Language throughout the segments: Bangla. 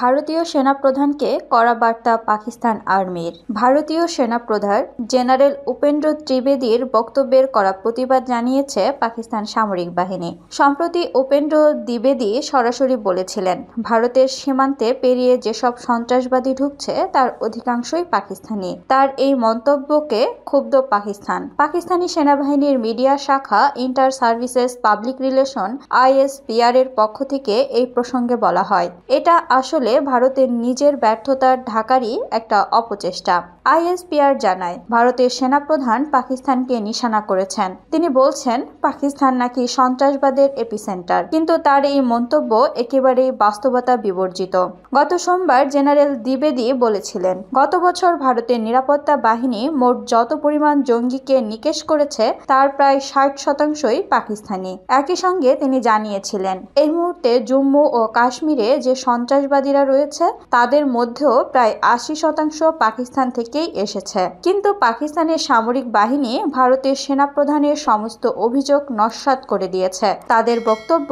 ভারতীয় সেনাপ্রধানকে কড়া বার্তা পাকিস্তান আর্মির। ভারতীয় সেনাপ্রধান জেনারেল উপেন্দ্র ত্রিবেদীর বক্তব্যের কড়া প্রতিবাদ জানিয়েছে পাকিস্তান সামরিক বাহিনী। সম্প্রতি উপেন্দ্র দ্বিবেদী সরাসরি বলেছিলেন, ভারতের সীমান্তে পেরিয়ে যেসব সন্ত্রাসবাদী ঢুকছে, তার অধিকাংশই পাকিস্তানি। তার এই মন্তব্যকে ক্ষুব্ধ পাকিস্তান। পাকিস্তানি সেনাবাহিনীর মিডিয়া শাখা inter services public relation ISPR এর পক্ষ থেকে এই প্রসঙ্গে বলা হয়। এটা আসলে ভারতের নিজের ব্যর্থতার ঢাকারই একটা অপচেষ্টা। আইএসপিআর জানায়, ভারতের সেনাপ্রধান পাকিস্তানকে নিশানা করেছেন। তিনি বলছেন, পাকিস্তান নাকি সন্ত্রাসবাদের এপিসেন্টার। কিন্তু তার এই মন্তব্য একেবারেই বাস্তবতা বিবর্জিত। গত সোমবার জেনারেল দ্বিবেদী বলেছিলেন, গত বছর ভারতের নিরাপত্তা বাহিনী মোট যত পরিমাণ জঙ্গিকে নিকেশ করেছে, তার প্রায় ষাট শতাংশই পাকিস্তানি। একই সঙ্গে তিনি জানিয়েছিলেন, এই মুহূর্তে জম্মু ও কাশ্মীরে যে সন্ত্রাসবাদীরা রয়েছে, তাদের মধ্যেও প্রায় আশি শতাংশ পাকিস্তান থেকেই এসেছে। কিন্তু পাকিস্তানের সামরিক বাহিনী ভারতের সেনাপ্রধানের সমস্ত অভিযোগ নস্যাৎ করে দিয়েছে। তাদের বক্তব্য,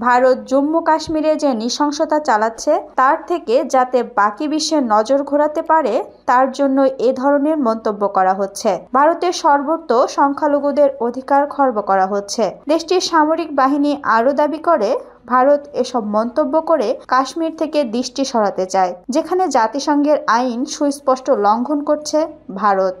ভারত জম্মু কাশ্মীরে যে নৃশংসতা চালাচ্ছে, তার থেকে যাতে বাকি বিশ্বের নজর ঘোরাতে পারে, তার জন্য এ ধরনের মন্তব্য করা হচ্ছে। ভারতের সর্বত্র সংখ্যালঘুদের অধিকার খর্ব করা হচ্ছে। দেশটির সামরিক বাহিনী আরও দাবি করে ভারত এসব মন্তব্য করে কাশ্মীর থেকে দৃষ্টি সরাতে চায়, যেখানে জাতিসংঘের আইন সুস্পষ্ট লঙ্ঘন করছে ভারত।